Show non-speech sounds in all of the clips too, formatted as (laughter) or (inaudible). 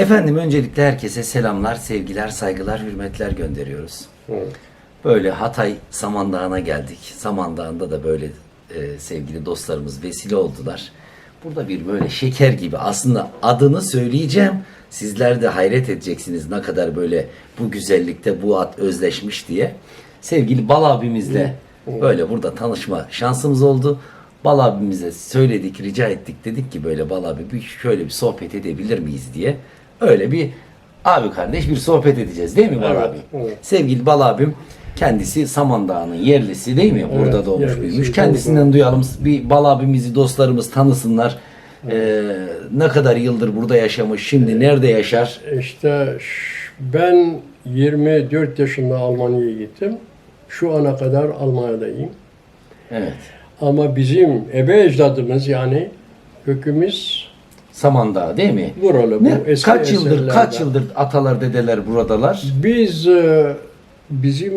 Efendim öncelikle herkese selamlar, sevgiler, saygılar, hürmetler gönderiyoruz. Evet. Böyle Hatay Samandağı'na geldik. Samandağı'nda da böyle e, sevgili dostlarımız vesile oldular. Burada bir böyle şeker gibi aslında adını söyleyeceğim. Sizler de hayret edeceksiniz ne kadar böyle bu güzellikte bu at özleşmiş diye. Sevgili Bal abimizle böyle burada tanışma şansımız oldu. Bal abimize söyledik, rica ettik. Dedik ki böyle Bal abi bir şöyle bir sohbet edebilir miyiz diye. Öyle bir abi kardeş bir sohbet edeceğiz değil mi Bal Evet, abi? evet. Sevgili Bal abim kendisi Samandağ'ın yerlisi değil mi? Burada Evet, doğmuş yerlisi, büyümüş. doğru. Kendisinden duyalım. Bir Bal abimizi dostlarımız tanısınlar. Ee, ne kadar yıldır burada yaşamış, şimdi nerede yaşar? İşte ben 24 yaşında Almanya'ya gittim. Şu ana kadar Almanya'dayım. Evet. Ama bizim ebe ecdadımız yani kökümüz Samandağ değil mi? buralı. Ne, Bu eski kaç yıldır eserlerden. kaç yıldır atalar dedeler buradalar? Biz e, bizim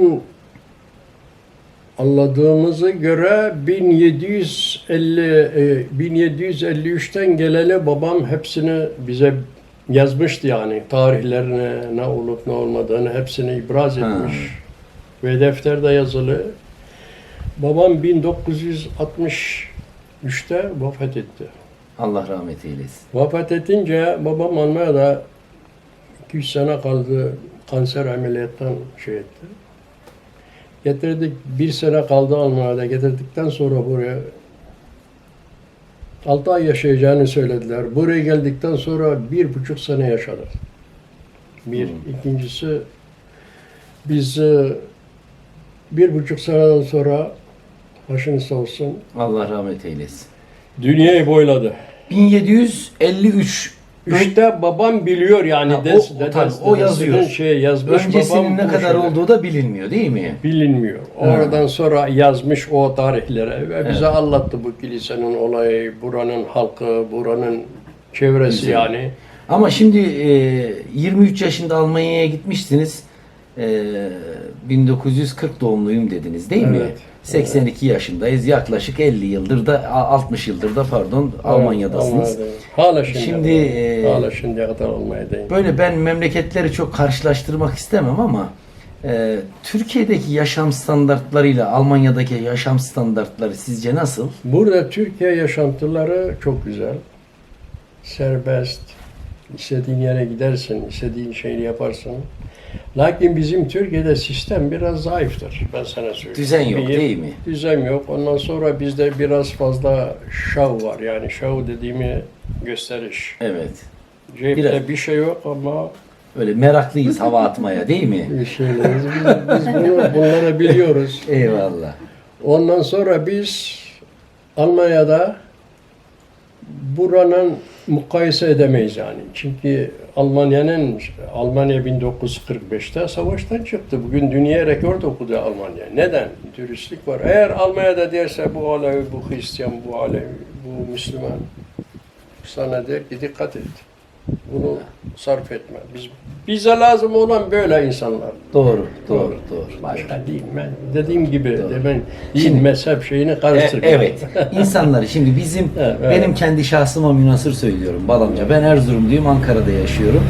anladığımıza göre 1750 e, 1753'ten geleli babam hepsini bize yazmıştı yani tarihlerini ne olup ne olmadığını hepsini ibraz Ha. etmiş ve defterde yazılı. Babam 1963'te vefat etti. Allah rahmet eylesin. Vefat edince babam Almanya'da 200 sene kaldı. Kanser ameliyattan şey etti. Getirdik. Bir sene kaldı Almanya'da. Getirdikten sonra buraya 6 ay yaşayacağını söylediler. Buraya geldikten sonra bir buçuk sene yaşadı. Bir. ikincisi biz e, bir buçuk seneden sonra başını sağ olsun Allah rahmet eylesin. dünyayı boyladı. 1753 İşte babam biliyor yani Ha, o- o tabii, o yazıyor. Şey yazmış öncesinin babam ne bu kadar şeyleri. olduğu da bilinmiyor değil mi? bilinmiyor. Oradan sonra yazmış o tarihlere ve bize anlattı bu kilisenin olayı, buranın halkı, buranın çevresi yani. Ama şimdi e, 23 yaşında Almanya'ya gitmişsiniz. E, 1940 doğumluyum dediniz değil mi? Evet. 82 yaşındayız. Yaklaşık 50 yıldır da a- 60 yıldır da pardon Almanya'dasınız. Almanya'dayım. Hala şimdi. Şimdi, e, hala şimdiye kadar Almanya'dayım. Böyle ben memleketleri çok karşılaştırmak istemem ama e, Türkiye'deki yaşam standartlarıyla Almanya'daki yaşam standartları sizce nasıl? Burada Türkiye yaşantıları çok güzel. Serbest. İstediğin yere gidersin, istediğin şeyi yaparsın. Lakin bizim Türkiye'de sistem biraz zayıftır. Ben sana söyleyeyim. Düzen yok, Bir, değil mi? Düzen yok. Ondan sonra bizde biraz fazla şov var. Yani şov dediğimi gösteriş. Evet. Cepte Biraz. bir şey yok ama Öyle meraklıyız hava atmaya değil mi? bir şeyleriz. Biz, biz bunu, bunları biliyoruz. Eyvallah. Ondan sonra biz Almanya'da buranın mukayese edemeyiz yani. Çünkü Almanya'nın Almanya 1945'te savaştan çıktı. Bugün dünya rekor okudu Almanya. Neden? Dürüstlük var. Eğer Almanya'da derse bu Alevi, bu Hristiyan, bu Alevi, bu Müslüman sana der ki dikkat et. Bunu sarf etme. Biz, bize lazım olan böyle insanlar. Doğru, doğru, doğru. Başka değil. Ben dediğim gibi Doğru. de ben din, Şimdi- mezhep şeyini E, karıştırmıyorum. evet. İnsanları şimdi bizim (laughs) Evet, evet. benim kendi şahsıma münasır söylüyorum Balamca. Ben Erzurumluyum, Ankara'da yaşıyorum.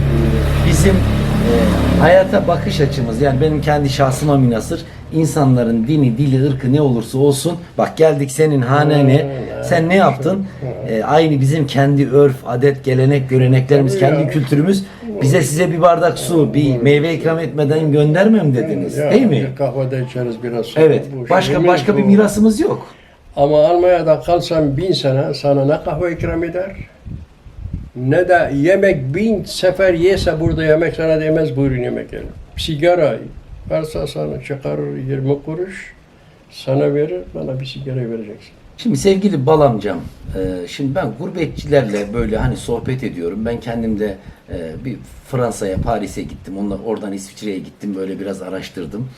Bizim e, hayata bakış açımız yani benim kendi şahsıma münasır insanların dini, dili, ırkı ne olursa olsun bak geldik senin hanene Evet, sen ne yaptın? E, aynı bizim kendi örf, adet, gelenek, göreneklerimiz, kendi kültürümüz bize size bir bardak su, bir meyve ikram etmeden göndermem dediniz. Ya, değil mi? bir Kahvede içeriz biraz. Evet. Bu Başka şeyimiz başka bir bu. mirasımız yok. Ama Almanya'da kalsan bin sene sana ne kahve ikram eder? Ne de yemek bin sefer yese burada yemek sana demez buyurun yemek yiyelim. Sigara varsa sana çıkarır 20 kuruş sana verir bana bir sigara vereceksin. Şimdi sevgili balamcam, e, şimdi ben gurbetçilerle böyle hani sohbet ediyorum. Ben kendim de e, bir Fransa'ya, Paris'e gittim. Onlar oradan İsviçre'ye gittim. Böyle biraz araştırdım.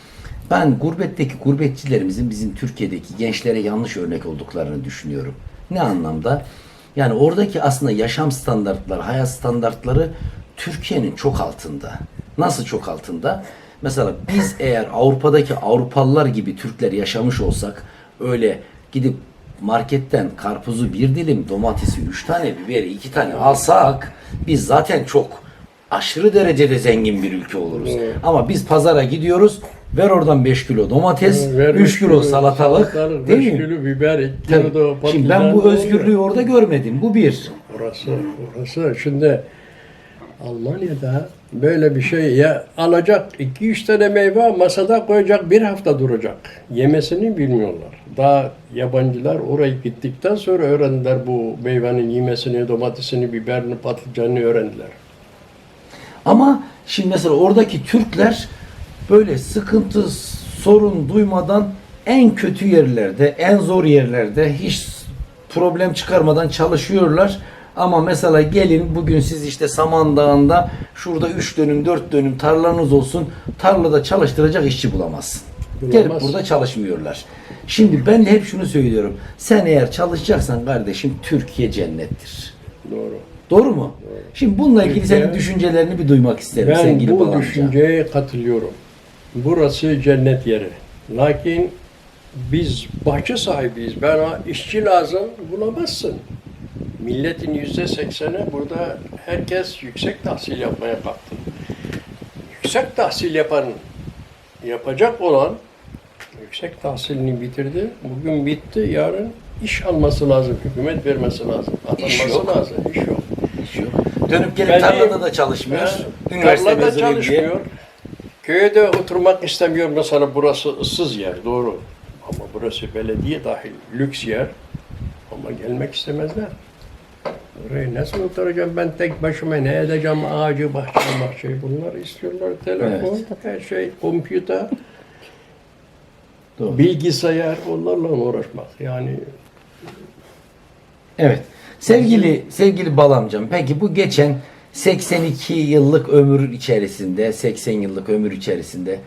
Ben gurbetteki gurbetçilerimizin bizim Türkiye'deki gençlere yanlış örnek olduklarını düşünüyorum. Ne anlamda? Yani oradaki aslında yaşam standartları, hayat standartları Türkiye'nin çok altında. Nasıl çok altında? Mesela biz eğer Avrupa'daki Avrupalılar gibi Türkler yaşamış olsak öyle gidip marketten karpuzu bir dilim, domatesi üç tane, biberi iki tane alsak biz zaten çok aşırı derecede zengin bir ülke oluruz. Evet. Ama biz pazara gidiyoruz. Ver oradan 5 kilo domates, Ver 3 kilo salatalık, değil beş mi? kilo biber, iki Tabii. kilo da Şimdi ben bu özgürlüğü orada görmedim. Bu bir. Orası, orası. Şimdi Almanya'da böyle bir şey ya alacak iki üç tane meyve masada koyacak bir hafta duracak. Yemesini bilmiyorlar. Daha yabancılar oraya gittikten sonra öğrendiler bu meyvenin yemesini, domatesini, biberini, patlıcanını öğrendiler. Ama şimdi mesela oradaki Türkler böyle sıkıntı, sorun duymadan en kötü yerlerde, en zor yerlerde hiç problem çıkarmadan çalışıyorlar. Ama mesela gelin bugün siz işte Samandağ'ında şurada 3 dönüm 4 dönüm tarlanız olsun tarlada çalıştıracak işçi bulamazsın. Gelip Bulamaz. burada çalışmıyorlar. Şimdi ben hep şunu söylüyorum. Sen eğer çalışacaksan kardeşim Türkiye cennettir. Doğru. Doğru mu? Şimdi bununla ilgili Türkiye- senin düşüncelerini bir duymak isterim Ben sevgili bu düşünceye katılıyorum. Burası cennet yeri. Lakin biz bahçe sahibiyiz. Bana işçi lazım bulamazsın. Milletin yüzde sekseni burada herkes yüksek tahsil yapmaya kalktı. Yüksek tahsil yapan, yapacak olan yüksek tahsilini bitirdi. Bugün bitti. Yarın iş alması lazım. Hükümet vermesi lazım. İş Atanması yok. lazım. İş yok. Hiç yok. Dönüp gelip tarlada da çalışmıyor. Ya, Üniversite mezunu çalışmıyor. diye. Köyde oturmak istemiyor mesela burası ıssız yer doğru. Ama burası belediye dahil lüks yer. Ama gelmek istemezler. Oraya nasıl oturacağım ben tek başıma ne edeceğim ağacı bahçe bahçeyi bunlar istiyorlar. Telefon, her şey, kompüter, Doğru. bilgisayar onlarla uğraşmak. Yani Evet. Sevgili sevgili Balamcam peki bu geçen 82 yıllık ömür içerisinde 80 yıllık ömür içerisinde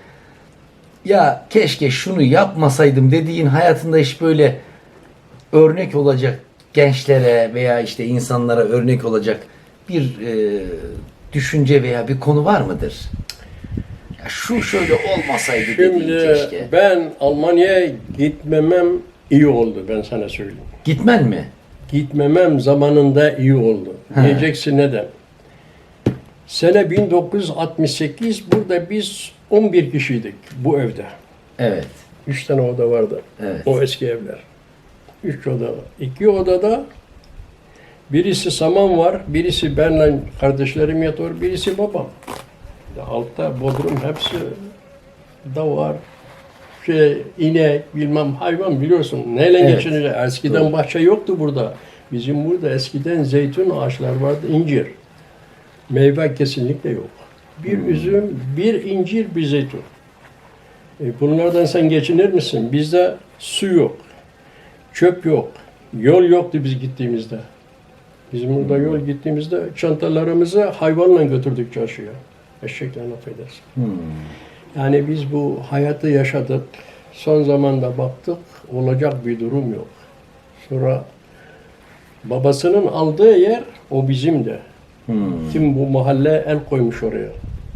ya keşke şunu yapmasaydım dediğin hayatında hiç böyle örnek olacak gençlere veya işte insanlara örnek olacak bir e, düşünce veya bir konu var mıdır? Ya şu şöyle olmasaydı dediğin şimdi keşke. ben Almanya'ya gitmemem iyi oldu ben sana söyleyeyim. Gitmen mi? gitmemem zamanında iyi oldu. He. Diyeceksin neden? Sene 1968 burada biz 11 kişiydik bu evde. Evet. 3 tane oda vardı. Evet. O eski evler. 3 oda. İki odada birisi saman var, birisi benle kardeşlerim yatıyor, birisi babam. Altta bodrum hepsi da var. Şey, inek, bilmem hayvan biliyorsun. Neyle Evet. geçinecek? Eskiden Doğru. bahçe yoktu burada. Bizim burada eskiden zeytin ağaçlar vardı, incir. Meyve kesinlikle yok. Bir üzüm, bir incir, bir zeytin. E, bunlardan sen geçinir misin? Bizde su yok, çöp yok, yol yoktu biz gittiğimizde. Bizim burada yol gittiğimizde çantalarımızı hayvanla götürdük çarşıya. Eşekle affedersin. Hmm. Yani biz bu hayatı yaşadık. Son zamanda baktık olacak bir durum yok. Sonra babasının aldığı yer o bizim de. Hmm. Kim bu mahalle el koymuş oraya.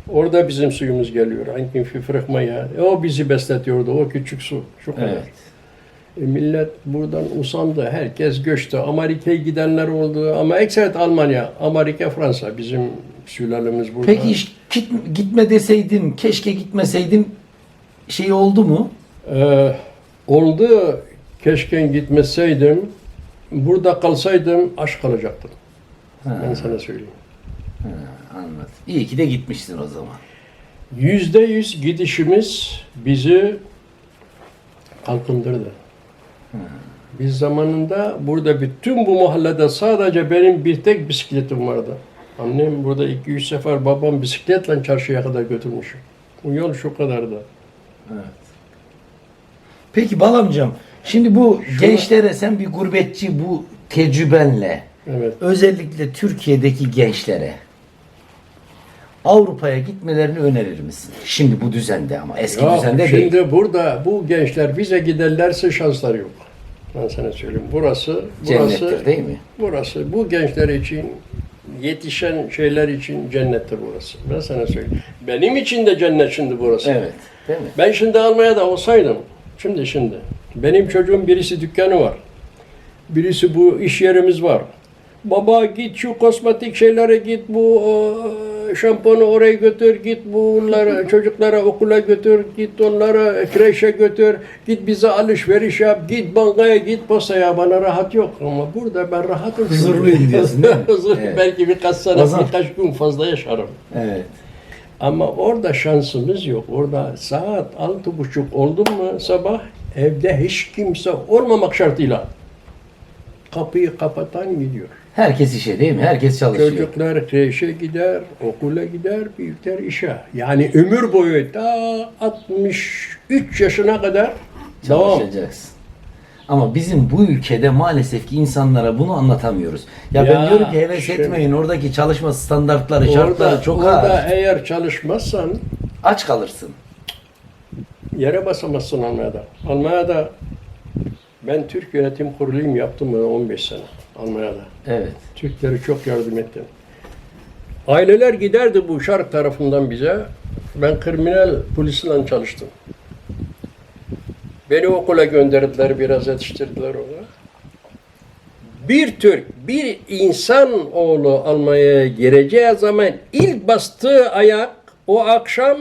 Orada bizim suyumuz geliyor. Hangi fifrıkmaya. E, o bizi besletiyordu. O küçük su. Şu kadar. Evet. E, millet buradan usandı. Herkes göçtü. Amerika'ya gidenler oldu. Ama ekserit Almanya, Amerika, Fransa. Bizim sülalemiz burada. Peki hiç git, gitme deseydim, keşke gitmeseydim şey oldu mu? Ee, oldu. Keşke gitmeseydim. Burada kalsaydım aç kalacaktım. Ben sana söyleyeyim. anladım. İyi ki de gitmişsin o zaman. Yüzde yüz gidişimiz bizi kalkındırdı. Biz zamanında burada bütün bu mahallede sadece benim bir tek bisikletim vardı. Annem burada iki üç sefer babam bisikletle çarşıya kadar götürmüş. Bu yol şu kadardı. Peki Balamcam, şimdi bu gençlere sen bir gurbetçi bu tecrübenle Evet. özellikle Türkiye'deki gençlere Avrupa'ya gitmelerini önerir misin? Şimdi bu düzende ama eski Ya düzende şimdi değil. burada bu gençler bize giderlerse şansları yok. Ben sana söyleyeyim. Burası, burası, Cennettir değil mi? burası bu gençler için yetişen şeyler için cennettir burası. Ben sana söyleyeyim. Benim için de cennet şimdi burası. Evet. Değil mi? Ben şimdi Almanya'da olsaydım, şimdi şimdi, benim çocuğum birisi dükkanı var. Birisi bu iş yerimiz var. Baba git şu kosmetik şeylere git, bu şampiyonu oraya götür, git bunları çocuklara okula götür, git onları kreşe götür, git bize alışveriş yap, git bankaya, git postaya. Bana rahat yok ama burada ben rahatım. Huzurluyum diyorsun, değil mi? (laughs) Huzur, Evet. Belki birkaç sene, zaman- birkaç gün fazla yaşarım. Evet. Ama orada şansımız yok. Orada saat altı buçuk oldu mu sabah evde hiç kimse olmamak şartıyla kapıyı kapatan gidiyor. Herkes işe değil mi? Herkes çalışıyor. Çocuklar kreşe gider, okula gider, büyükler işe. Yani ömür boyu da 63 yaşına kadar devam. Çalışacaksın. Ama bizim bu ülkede maalesef ki insanlara bunu anlatamıyoruz. Ya, ben Ya, diyorum ki heves şimdi- etmeyin oradaki çalışma standartları, şartları Orada, çok orada ağır. eğer çalışmazsan Aç kalırsın. yere basamazsın Almanya'da. Almanya'da ben Türk Yönetim Kurulu'yum yaptım bunu 15 sene Almanya'da. Evet. Türklere çok yardım ettim. Aileler giderdi bu şark tarafından bize. Ben kriminal polisle çalıştım. Beni okula gönderdiler, biraz yetiştirdiler ona. Bir Türk, bir insan oğlu Almanya'ya gireceği zaman ilk bastığı ayak o akşam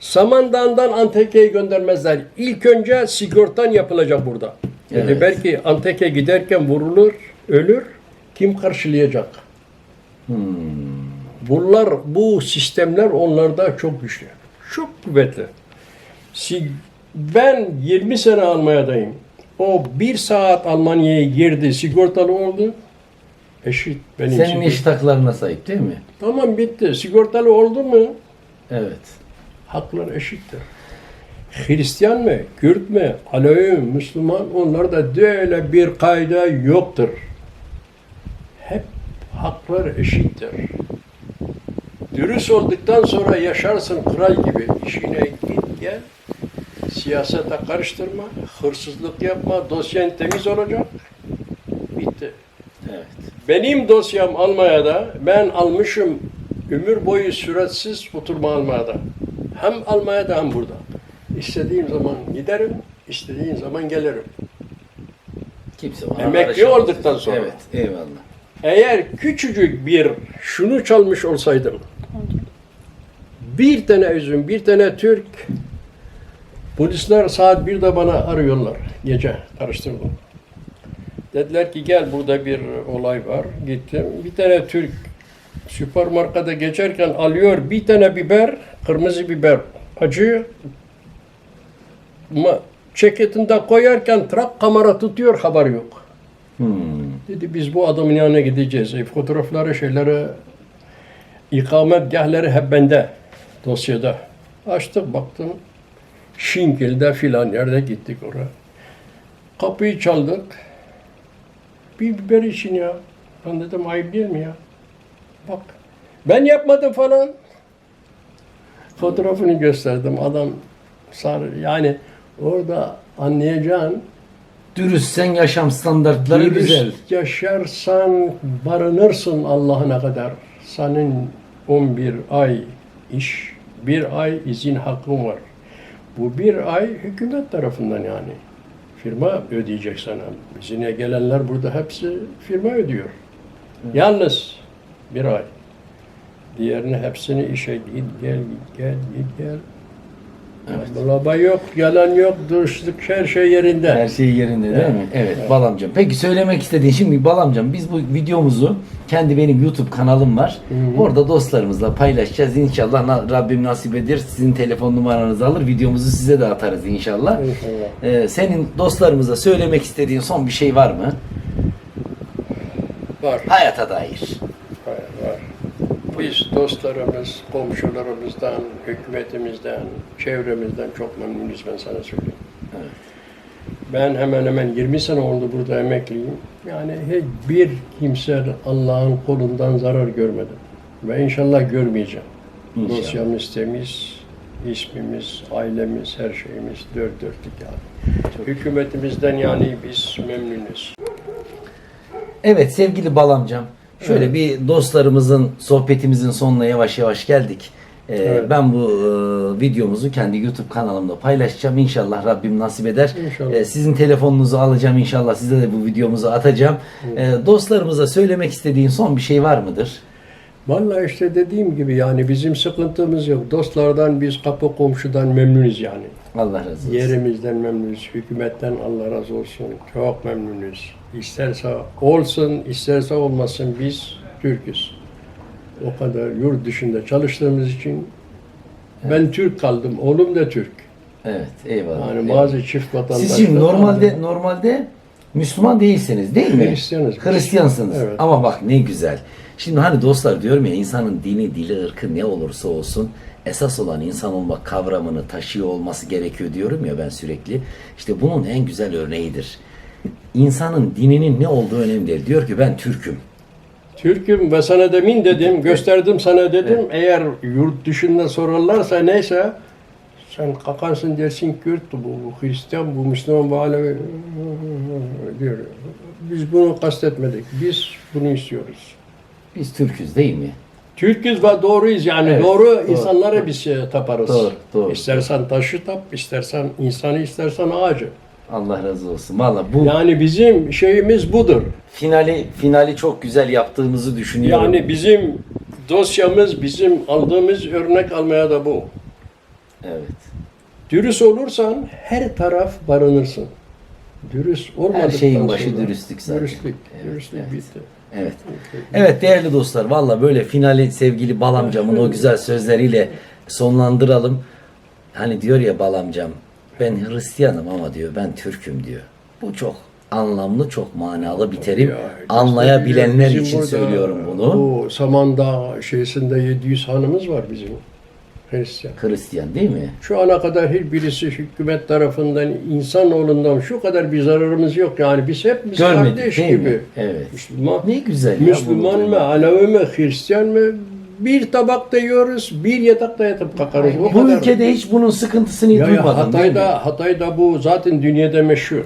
Samandağ'dan Antakya'ya göndermezler. İlk önce sigortan yapılacak burada. Dedi Evet. belki Antakya giderken vurulur, ölür. Kim karşılayacak? Hmm. Bunlar, bu sistemler onlarda çok güçlü. Çok kuvvetli. Ben 20 sene Almanya'dayım. O bir saat Almanya'ya girdi, sigortalı oldu. Eşit benim Senin sigort- haklarına sahip değil mi? Tamam bitti. Sigortalı oldu mu Evet. Haklar eşittir. Hristiyan mı, Kürt mü, Alevi mi, Müslüman onlarda böyle bir kayda yoktur. Hep haklar eşittir. Dürüst olduktan sonra yaşarsın kral gibi. İşine git gel. Siyasete karıştırma, hırsızlık yapma, dosyan temiz olacak. Bitti. Evet. Benim dosyam Almanya'da, ben almışım ömür boyu süretsiz oturma Almanya'da. Hem Almanya'da hem burada. İstediğim zaman giderim, istediğim zaman gelirim. Kimse bana Emekli olduktan sonra. Evet. Eyvallah. Eğer küçücük bir şunu çalmış olsaydım, bir tane üzüm, bir tane Türk, polisler saat birde bana arıyorlar, gece karıştırdım. Dediler ki gel burada bir olay var. Gittim. Bir tane Türk süpermarkete geçerken alıyor bir tane biber, kırmızı biber, acı. Ama ceketinde koyarken trak kamera tutuyor haber yok. Hmm. Dedi biz bu adamın yanına gideceğiz. E, fotoğrafları, şeyleri, ikametgahları hep bende dosyada. Açtık baktım. Şinkil'de filan yerde gittik oraya. Kapıyı çaldık. Bir biber için ya. Ben dedim ayıp değil mi ya? Bak. Ben yapmadım falan. Fotoğrafını gösterdim. Adam sarı. Yani orada anlayacağın Dürüstsen yaşam standartları Dürüst güzel. yaşarsan barınırsın Allah'ına kadar. Senin 11 ay iş, bir ay izin hakkın var. Bu bir ay hükümet tarafından yani. Firma ödeyecek sana. Bizine gelenler burada hepsi firma ödüyor. Yalnız bir ay. Diğerini hepsini işe git gel git gel git gel. Evet. Dolaba yok, yalan yok, dürüstlük her şey yerinde. Her şey yerinde değil mi? Evet, Balamcam. Peki söylemek istediğin şimdi Balamcam biz bu videomuzu kendi benim YouTube kanalım var. Orada dostlarımızla paylaşacağız. İnşallah Rabbim nasip eder. Sizin telefon numaranızı alır. Videomuzu size de atarız inşallah. İnşallah. Ee, senin dostlarımıza söylemek istediğin son bir şey var mı? Var. Hayata dair. Biz dostlarımız, komşularımızdan, hükümetimizden, çevremizden çok memnunuz ben sana söyleyeyim. Evet. Ben hemen hemen 20 sene oldu burada emekliyim. Yani hiçbir kimse Allah'ın kolundan zarar görmedim. Ve inşallah görmeyeceğim. İnşallah. Dosyamız temiz, ismimiz, ailemiz, her şeyimiz dört dörtlük yani. Hükümetimizden yani biz memnunuz. Evet sevgili Balamcam. Şöyle bir dostlarımızın sohbetimizin sonuna yavaş yavaş geldik. Ee, Evet. Ben bu e, videomuzu kendi YouTube kanalımda paylaşacağım. İnşallah Rabbim nasip eder. İnşallah. Ee, sizin telefonunuzu alacağım inşallah. Size de bu videomuzu atacağım. Ee, dostlarımıza söylemek istediğin son bir şey var mıdır? Vallahi işte dediğim gibi yani bizim sıkıntımız yok. Dostlardan biz kapı komşudan memnunuz yani. Allah razı olsun. Yerimizden memnunuz. Hükümetten Allah razı olsun. Çok memnunuz. İsterse olsun, isterse olmasın biz Türk'üz. O kadar yurt dışında çalıştığımız için ben Türk kaldım. Oğlum da Türk. Evet, eyvallah. Yani eyvallah. bazı çift vatandaşlar. Siz şimdi normalde normalde Müslüman değilsiniz değil mi? Hristiyanız. Hristiyansınız. Evet. Ama bak ne güzel. Şimdi hani dostlar diyorum ya insanın dini, dili, ırkı ne olursa olsun esas olan insan olmak kavramını taşıyor olması gerekiyor diyorum ya ben sürekli. İşte bunun en güzel örneğidir. İnsanın dininin ne olduğu önemli değil. Diyor ki ben Türk'üm. Türk'üm ve sana demin dedim, gösterdim sana dedim. Eğer yurt dışında sorarlarsa neyse sen kalkarsın dersin Kürt, bu Hristiyan, bu Müslüman, bu Alevi diyor. Biz bunu kastetmedik. Biz bunu istiyoruz. Biz Türk'üz değil mi? Türk'üz ve doğruyuz yani. Evet, doğru, doğru. insanlara biz şey taparız. Doğru, doğru. İstersen taşı tap, istersen insanı, istersen ağacı. Allah razı olsun. Valla bu Yani bizim şeyimiz budur. finali finali çok güzel yaptığımızı düşünüyorum. Yani bizim dosyamız, bizim aldığımız örnek almaya da bu. evet. Dürüst olursan her taraf barınırsın. Dürüst olmadıktan Her şeyin başı sonra- dürüstlük zaten. Dürüstlük. Evet, dürüstlük evet. bitti. Evet. Evet değerli dostlar valla böyle finali sevgili Balamcam'ın o güzel sözleriyle sonlandıralım. Hani diyor ya Balamcam ben Hristiyanım ama diyor ben Türk'üm diyor. Bu çok anlamlı çok manalı bir terim. Ya, Anlayabilenler bizim için burada söylüyorum bunu. Bu Samandağ şeysinde 700 hanımız var bizim. Hristiyan. Hristiyan değil mi? Şu ana kadar hiçbirisi hükümet tarafından, insanoğlundan şu kadar bir zararımız yok. Yani biz hepimiz Görmedik kardeş değil gibi. mi? Evet. Müslüman, Ne güzel ya Müslüman mı. Alevi mi, Hristiyan mı? Bir tabakta yiyoruz, bir yatakta yatıp kalkarız. O Bu kadar. ülkede hiç bunun sıkıntısını Ya, ya duymadım? Hatay'da, Hatay'da bu zaten dünyada meşhur.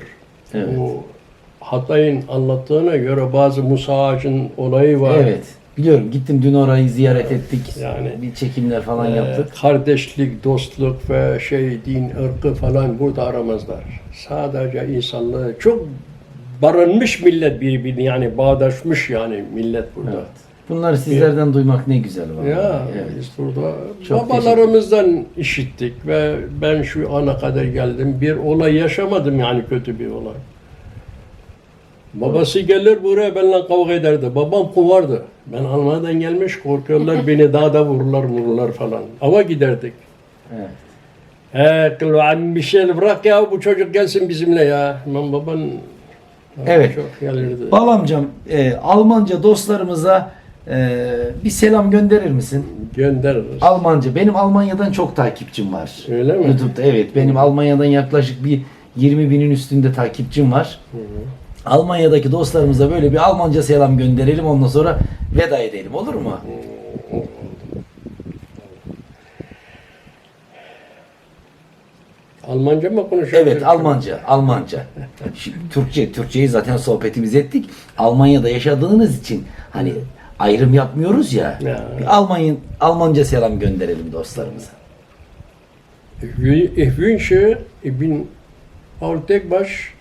Evet. Bu Hatay'ın anlattığına göre bazı Musa ağacın olayı var. Evet. Biliyorum gittim dün orayı ziyaret ettik. Yani, bir çekimler falan Ee, yaptık. kardeşlik, dostluk ve şey din, ırkı falan burada aramazlar. Sadece insanlığı çok barınmış millet birbirini yani bağdaşmış yani millet burada. Evet. Bunları sizlerden duymak ne güzel vallahi. Ya Evet. biz burada Çok babalarımızdan işittik ve ben şu ana kadar geldim bir olay yaşamadım yani kötü bir olay. Babası gelir buraya benimle kavga ederdi. Babam kovardı. Ben Almanya'dan gelmiş korkuyorlar beni dağda vururlar vururlar falan. Ama giderdik. Evet. He kılvan bir şey bırak ya bu çocuk gelsin bizimle ya. Ben baban Evet. çok gelirdi. Balamcam e, Almanca dostlarımıza e, bir selam gönderir misin? Göndeririz. Almanca. Benim Almanya'dan çok takipçim var. Öyle mi? YouTube'da evet. Benim Almanya'dan yaklaşık bir 20 binin üstünde takipçim var. Almanya'daki dostlarımıza böyle bir Almanca selam gönderelim. Ondan sonra veda edelim. Olur mu? Almanca mı konuşuyorsun? Evet Almanca, Almanca. Şimdi Türkçe, Türkçeyi zaten sohbetimiz ettik. Almanya'da yaşadığınız için hani ayrım yapmıyoruz ya. Ya. Bir Almanya, Almanca selam gönderelim dostlarımıza. Ich wünsche, ich bin Paul Tegbasch,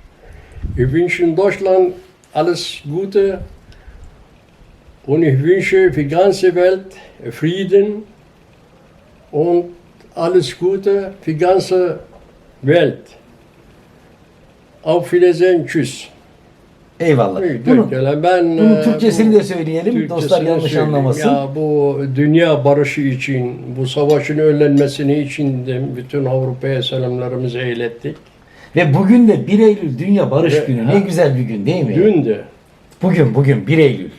ich wünsche Deutschland alles Gute und ich wünsche für die ganze Welt Frieden und alles Gute für die ganze Welt. Auf Wiedersehen, tschüss. Eyvallah. Bunun, Türkçeler. ben bunun e, Türkçesini bu- de söyleyelim. Türkçesini Dostlar yanlış söyleyeyim. anlamasın. Ya bu dünya barışı için, bu savaşın önlenmesini için de bütün Avrupa'ya selamlarımızı ilettik. Ve bugün de 1 Eylül Dünya Barış Ve- Günü. Ne güzel bir gün değil mi? Dün de. Bugün, bugün 1 Eylül.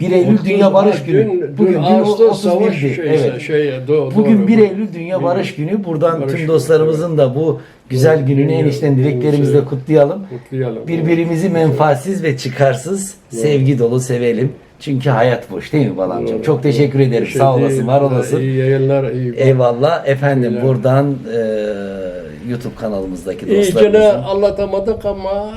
1 Eylül Otuz- Dünya Barış Günü. Dün, bugün dün Ağustos 31'di. savaş şeyse, Evet. şey, do, Bugün doğru. 1 Eylül Dünya Barış Günü. Buradan Barış tüm Günü, dostlarımızın da bu güzel gününü dünya- enişten dileklerimizle kutlayalım. Kutlayalım. Birbirimizi menfaatsiz ve çıkarsız, sevgi dolu sevelim. Çünkü hayat boş değil mi Balamcığım? Çok teşekkür ederim. Şey Sağ olasın, değil. var olasın. İyi yayınlar. Iyi, Eyvallah. Efendim buradan e, YouTube kanalımızdaki İyicene dostlarımızın anlatamadık ama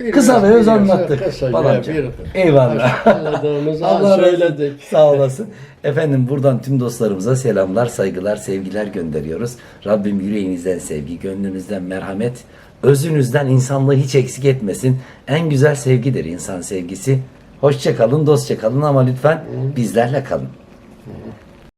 bir kısa ve öz anlattık. Kısaca Balamcığım. bir Eyvallah. anladığımızı (laughs) Allah söyledik. Sağ olasın. Efendim buradan tüm dostlarımıza selamlar, saygılar, sevgiler gönderiyoruz. Rabbim yüreğinizden sevgi, gönlünüzden merhamet, özünüzden insanlığı hiç eksik etmesin. En güzel sevgidir insan sevgisi. Hoşça kalın, dostça kalın ama lütfen bizlerle kalın.